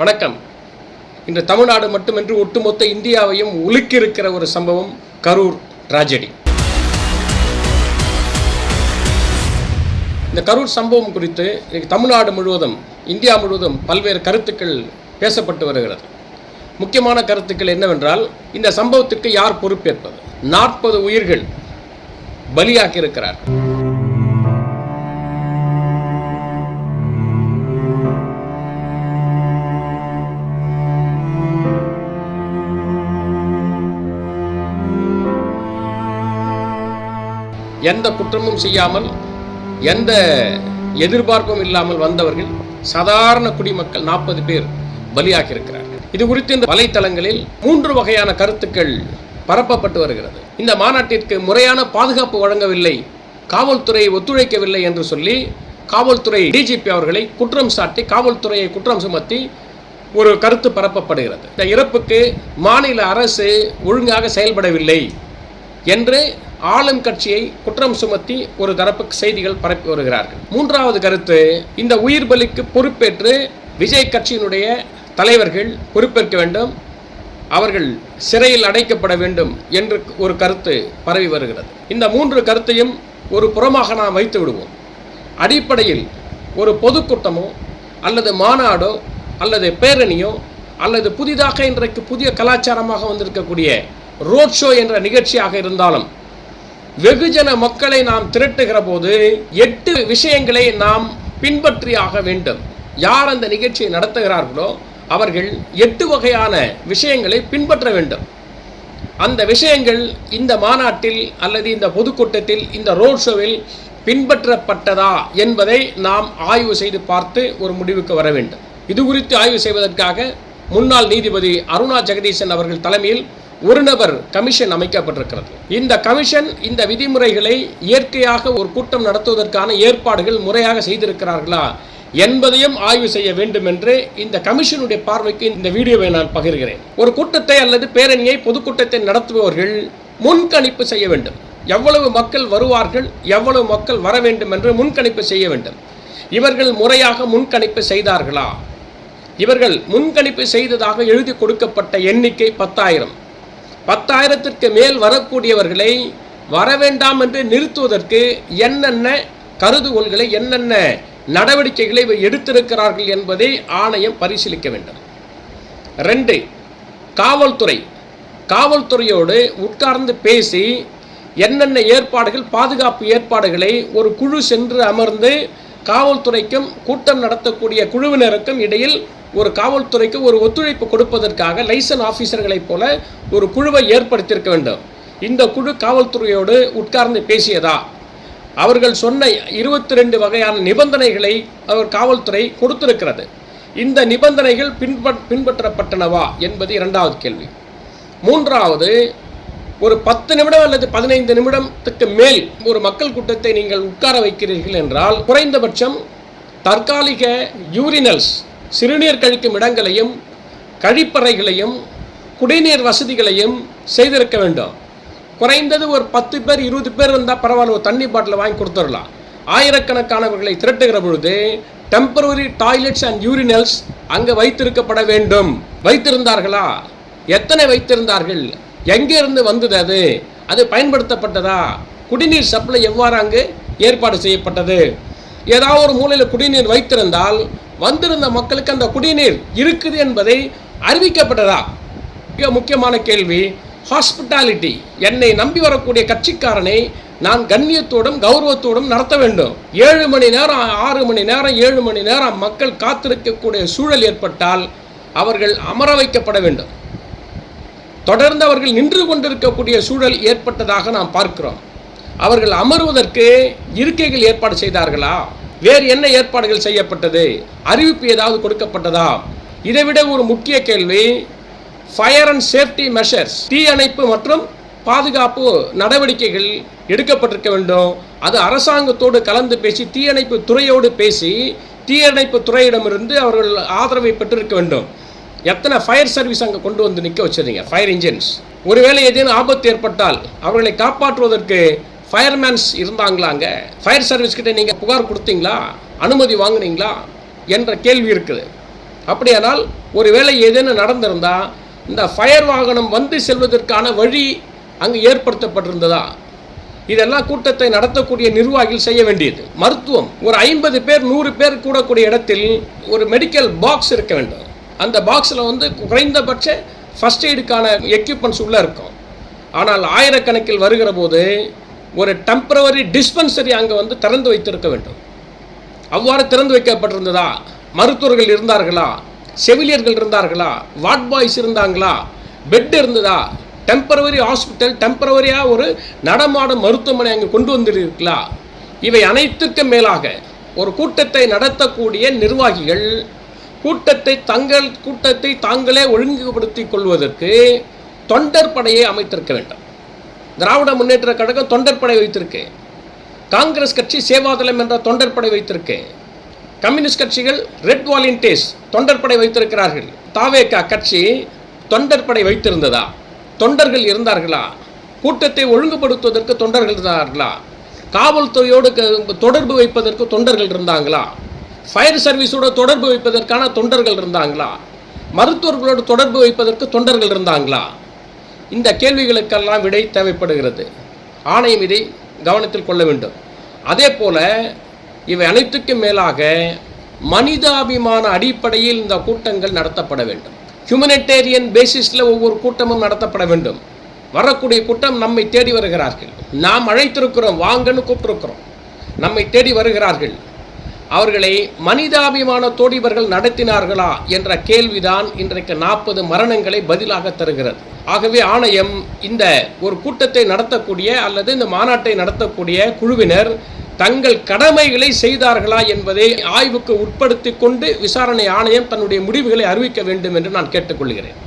வணக்கம். இன்று தமிழ்நாடு மட்டுமின்றி ஒட்டுமொத்த இந்தியாவையும் உலுக்கியிருக்கிற ஒரு சம்பவம் கரூர் டிராஜடி இந்த கரூர் சம்பவம் குறித்து இன்னைக்கு தமிழ்நாடு முழுவதும் இந்தியா முழுவதும் பல்வேறு கருத்துக்கள் பேசப்பட்டு வருகிறது. முக்கியமான கருத்துக்கள் என்னவென்றால் இந்த சம்பவத்துக்கு யார் பொறுப்பேற்பது? நாற்பது உயிர்கள் பலியாக்கி எந்த குற்றமும் செய்யாமல் எந்த எதிர்பார்ப்பும் இல்லாமல் வந்தவர்கள் சாதாரண குடிமக்கள் நாற்பது பேர் பலியாகியிருக்கிறார்கள். இது குறித்து இந்த வலைத்தளங்களில் மூன்று வகையான கருத்துக்கள் பரப்பப்பட்டு வருகிறது. இந்த மாநாட்டிற்கு முறையான பாதுகாப்பு வழங்கவில்லை காவல்துறை ஒத்துழைக்கவில்லை என்று சொல்லி காவல்துறை டிஜிபி அவர்களை குற்றம் சாட்டி காவல்துறையை குற்றம் சுமத்தி ஒரு கருத்து பரப்பப்படுகிறது. இந்த இறப்புக்கு மாநில அரசு ஒழுங்காக செயல்படவில்லை என்று ஆளும் கட்சியை குற்றம் சுமத்தி ஒரு தரப்பு செய்திகள் பரப்பி வருகிறார்கள். மூன்றாவது கருத்து இந்த உயிர் பலிக்கு பொறுப்பேற்று விஜய் கட்சியினுடைய தலைவர்கள் பொறுப்பேற்க வேண்டும் அவர்கள் சிறையில் அடைக்கப்பட வேண்டும் என்று ஒரு கருத்து பரவி வருகிறது. இந்த மூன்று கருத்தையும் ஒரு புறமாக நாம் வைத்து விடுவோம். அடிப்படையில் ஒரு பொதுக்கூட்டமோ அல்லது மாநாடோ அல்லது பேரணியோ அல்லது புதிதாக இன்றைக்கு புதிய கலாச்சாரமாக வந்திருக்கக்கூடிய ரோட் ஷோ என்ற நிகழ்ச்சியாக இருந்தாலும் வெகுஜன மக்களை நாம் திரட்டுகிற போது எட்டு விஷயங்களை நாம் பின்பற்றியாக வேண்டும். யார் அந்த நிகழ்ச்சியை நடத்துகிறார்களோ அவர்கள் எட்டு வகையான விஷயங்களை பின்பற்ற வேண்டும். அந்த விஷயங்கள் இந்த மாநாட்டில் அல்லது இந்த பொதுக்கூட்டத்தில் இந்த ரோட் ஷோவில் பின்பற்றப்பட்டதா என்பதை நாம் ஆய்வு செய்து பார்த்து ஒரு முடிவுக்கு வர வேண்டும். இது குறித்து ஆய்வு செய்வதற்காக முன்னாள் நீதிபதி அருணா ஜெகதீசன் அவர்கள் தலைமையில் ஒரு நபர் கமிஷன் அமைக்கப்பட்டிருக்கிறது. இந்த கமிஷன் இந்த விதிமுறைகளை இயற்கையாக ஒரு கூட்டம் நடத்துவதற்கான ஏற்பாடுகள் முறையாக செய்திருக்கிறார்களா என்பதையும் ஆய்வு செய்ய வேண்டும் என்று இந்த கமிஷனுடைய பார்வைக்கு இந்த வீடியோவை நான் பகிர்கிறேன். ஒரு கூட்டத்தை அல்லது பேரணியை பொதுக்கூட்டத்தை நடத்துபவர்கள் முன்கணிப்பு செய்ய வேண்டும். எவ்வளவு மக்கள் வருவார்கள் எவ்வளவு மக்கள் வர வேண்டும் என்று முன்கணிப்பு செய்ய வேண்டும். இவர்கள் முறையாக முன்கணிப்பு செய்தார்களா? இவர்கள் முன்கணிப்பு செய்ததாக எழுதி கொடுக்கப்பட்ட எண்ணிக்கை பத்தாயிரம். பத்தாயிரத்திற்கு மேல் வரக்கூடியவர்களை வர வேண்டாம் என்று நிறுத்துவதற்கு என்னென்ன கருதுகோள்களை என்னென்ன நடவடிக்கைகளை எடுத்திருக்கிறார்கள் என்பதை ஆணையம் பரிசீலிக்க வேண்டும். ரெண்டு காவல்துறை. காவல்துறையோடு உட்கார்ந்து பேசி என்னென்ன ஏற்பாடுகள் பாதுகாப்பு ஏற்பாடுகளை ஒரு குழு சென்று அமர்ந்து காவல்துறைக்கும் கூட்டம் நடத்தக்கூடிய குழுவினருக்கும் இடையில் ஒரு காவல்துறைக்கு ஒரு ஒத்துழைப்பு கொடுப்பதற்காக லைசன் ஆஃபீஸர்களைப் போல ஒரு குழுவை ஏற்படுத்தியிருக்க வேண்டும். இந்த குழு காவல்துறையோடு உட்கார்ந்து பேசியதா? அவர்கள் சொன்ன இருபத்தி ரெண்டு வகையான நிபந்தனைகளை அவர் காவல்துறை கொடுத்திருக்கிறது. இந்த நிபந்தனைகள் பின்பற் பின்பற்றப்பட்டனவா என்பது இரண்டாவது கேள்வி. மூன்றாவது ஒரு பத்து நிமிடம் அல்லது பதினைந்து நிமிடத்துக்கு மேல் ஒரு மக்கள் கூட்டத்தை நீங்கள் உட்கார வைக்கிறீர்கள் என்றால் குறைந்தபட்சம் தற்காலிக யூரினல்ஸ் சிறுநீர் கழிக்கும் இடங்களையும் கழிப்பறைகளையும் குடிநீர் வசதிகளையும் செய்திருக்க வேண்டும். குறைந்தது ஒரு பத்து பேர் இருபது பேர் இருந்தால் பரவாயில்ல ஒரு தண்ணி பாட்டில் வாங்கி கொடுத்துடலாம். ஆயிரக்கணக்கானவர்களை திரட்டுகிற பொழுது டெம்பரவரி டாய்லெட்ஸ் அண்ட் யூரினல்ஸ் அங்கே வைத்திருக்கப்பட வேண்டும். வைத்திருந்தார்களா? எத்தனை வைத்திருந்தார்கள்? எங்கிருந்து வந்தது அது? அது பயன்படுத்தப்பட்டதா? குடிநீர் சப்ளை எவ்வாறு அங்கு ஏற்பாடு செய்யப்பட்டது? ஏதாவது ஒரு மூலையில் குடிநீர் வைத்திருந்தால் வந்திருந்த மக்களுக்கு அந்த குடிநீர் இருக்குது என்பதை அறிவிக்கப்பட்டதா? மிக முக்கியமான கேள்வி. ஹாஸ்பிட்டாலிட்டி. என்னை நம்பி வரக்கூடிய கட்சிக்காரனை நான் கண்ணியத்தோடும் கௌரவத்தோடும் நடத்த வேண்டும். ஏழு மணி நேரம் ஆறு மணி நேரம் ஏழு மணி நேரம் மக்கள் காத்திருக்கக்கூடிய சூழல் ஏற்பட்டால் அவர்கள் அமர வைக்கப்பட வேண்டும். தொடர்ந்து அவர்கள் நின்று கொண்டிருக்கக்கூடிய சூழல் ஏற்பட்டதாக நாம் பார்க்கிறோம். அவர்கள் அமர்வதற்கு இருக்கைகள் ஏற்பாடு செய்தார்களா? வேறு என்ன ஏற்பாடுகள் செய்யப்பட்டது? அறிவிப்பு ஏதாவது கொடுக்கப்பட்டதா? இதைவிட ஒரு முக்கிய கேள்வி ஃபயர் அண்ட் சேஃப்டி மெஷர்ஸ் தீ அணைப்பு மற்றும் பாதுகாப்பு நடவடிக்கைகள் எடுக்கப்பட்டிருக்க வேண்டும். அது அரசாங்கத்தோடு கலந்து பேசி தீயணைப்பு துறையோடு பேசி தீயணைப்பு துறையிடமிருந்து அவர்கள் ஆதரவை பெற்றிருக்க வேண்டும். எத்தனை ஃபயர் சர்வீஸ் அங்கே கொண்டு வந்து நிற்க வச்சிருந்தீங்க ஃபயர் இன்ஜின்ஸ் ஒருவேளை ஏதேனும் ஆபத்து ஏற்பட்டால் அவர்களை காப்பாற்றுவதற்கு ஃபயர்மேன்ஸ் இருந்தாங்களாங்க? ஃபயர் சர்வீஸ் கிட்ட நீங்கள் புகார் கொடுத்தீங்களா? அனுமதி வாங்குனீங்களா? என்ற கேள்வி இருக்குது. அப்படியானால் ஒருவேளை ஏதேனும் நடந்திருந்தால் இந்த ஃபயர் வாகனம் வந்து செல்வதற்கான வழி அங்கு ஏற்படுத்தப்பட்டிருந்ததா? இதெல்லாம் கூட்டத்தை நடத்தக்கூடிய நிர்வாகிகள் செய்ய வேண்டியது. மருத்துவம் ஒரு ஐம்பது பேர் நூறு பேர் கூடக்கூடிய இடத்தில் ஒரு மெடிக்கல் பாக்ஸ் இருக்க வேண்டும். அந்த பாக்ஸில் வந்து குறைந்தபட்ச ஃபஸ்ட் எய்டுக்கான எக்யூப்மெண்ட்ஸ் உள்ளே இருக்கும். ஆனால் ஆயிரக்கணக்கில் வருகிற போது ஒரு டெம்பரவரி டிஸ்பென்சரி அங்கே வந்து திறந்து வைத்திருக்க வேண்டும். அவ்வாறு திறந்து வைக்கப்பட்டிருந்ததா? மருத்துவர்கள் இருந்தார்களா? செவிலியர்கள் இருந்தார்களா? வார்ட் பாய்ஸ் இருந்தாங்களா? பெட் இருந்ததா? டெம்பரவரி ஹாஸ்பிட்டல் டெம்பரவரியாக ஒரு நடமாடும் மருத்துவமனை அங்கே கொண்டு வந்திருக்கலா இவை அனைத்துக்கும் மேலாக ஒரு கூட்டத்தை நடத்தக்கூடிய நிர்வாகிகள் கூட்டத்தை தங்கள் கூட்டத்தை தாங்களே ஒழுங்குபடுத்திக் கொள்வதற்கு தொண்டர் படையை அமைத்திருக்க வேண்டும். திராவிட முன்னேற்ற கழகம் தொண்டற்படை வைத்திருக்கு காங்கிரஸ் கட்சி சேவாதளம் என்ற தொண்டற்படை வைத்திருக்கு கம்யூனிஸ்ட் கட்சிகள் ரெட் வாலின்டேஸ் தொண்டற்படை வைத்திருக்கிறார்கள். தாவேகா கட்சி தொண்டற்படை வைத்திருந்ததா? தொண்டர்கள் இருந்தார்களா? கூட்டத்தை ஒழுங்குபடுத்துவதற்கு தொண்டர்கள் இருந்தார்களா? காவல்துறையோடு தொடர்பு வைப்பதற்கு தொண்டர்கள் இருந்தாங்களா? ஃபயர் சர்வீஸோட தொடர்பு வைப்பதற்கான தொண்டர்கள் இருந்தாங்களா? மருத்துவர்களோடு தொடர்பு வைப்பதற்கு தொண்டர்கள் இருந்தாங்களா? இந்த கேள்விகளுக்கெல்லாம் விடை தேவைப்படுகிறது. ஆணையம் இதை கவனத்தில் கொள்ள வேண்டும். அதே போல இவை அனைத்துக்கும் மேலாக மனிதாபிமான அடிப்படையில் இந்த கூட்டங்கள் நடத்தப்பட வேண்டும். ஹியூமனிட்டேரியன் பேசிஸில் ஒவ்வொரு கூட்டமும் நடத்தப்பட வேண்டும். வரக்கூடிய கூட்டம் நம்மை தேடி வருகிறார்கள். நாம் அழைத்திருக்கிறோம் வாங்கன்னு கூப்பிட்டுருக்கிறோம். நம்மை தேடி வருகிறார்கள். அவர்களை மனிதாபிமானத்தோடு இவர்கள் நடத்தினார்களா என்ற கேள்விதான் இன்றைக்கு நாற்பது மரணங்களை பதிலாக தருகிறது. ஆகவே ஆணையம் இந்த ஒரு கூட்டத்தை நடத்தக்கூடிய அல்லது இந்த மாநாட்டை நடத்தக்கூடிய குழுவினர் தங்கள் கடமைகளை செய்தார்களா என்பதை ஆய்வுக்கு உட்படுத்தி கொண்டு விசாரணை ஆணையம் தன்னுடைய முடிவுகளை அறிவிக்க வேண்டும் என்று நான் கேட்டுக்கொள்கிறேன்.